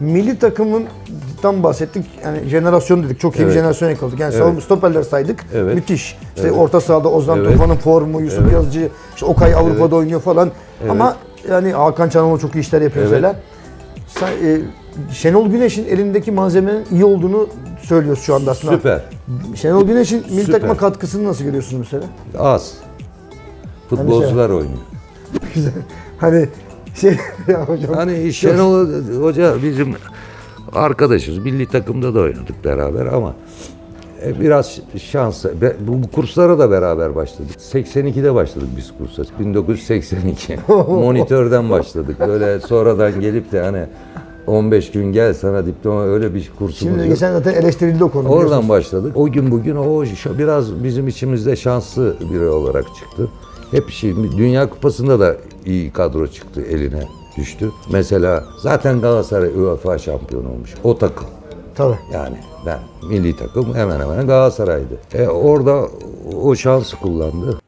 milli takımından bahsettik. Yani jenerasyon dedik. Çok iyi bir Evet. jenerasyon yakaladık. Yani savunma stoperler saydık. Evet. Müthiş. İşte orta sahada Ozan Evet. Tufan'ın formu, Yusuf. Yazıcı, işte Okay Avrupa'da oynuyor falan. Ama yani Hakan Çanoğlu çok iyi işler yapıyor Evet. mesela. Sen- e, Şenol Güneş'in elindeki malzemenin iyi olduğunu söylüyoruz şu anda aslında. Süper. Şenol Güneş'in milli Süper. takıma katkısını nasıl görüyorsunuz mesela? Az. Futbolcular oynuyor. Güzel. Hani şey ya hocam. Hani Şenol Hoca bizim arkadaşız. Milli takımda da oynadık beraber ama e, biraz şans. Bu kurslara da beraber başladık. 82'de başladık biz kursa. 1982. Monitörden başladık. Böyle sonradan gelip de hani 15 gün gel sana diploma öyle bir kursumuz Şimdi yok. geçen zaten eleştirildi o konu. Oradan başladık. O gün bugün o biraz bizim içimizde şanslı biri olarak çıktı. Hep şey, Dünya Kupası'nda da iyi kadro çıktı eline düştü. Mesela zaten Galatasaray UEFA şampiyonu olmuş. O takım. Tabii. Yani ben milli takım hemen hemen Galatasaray'dı. E orada o şansı kullandı.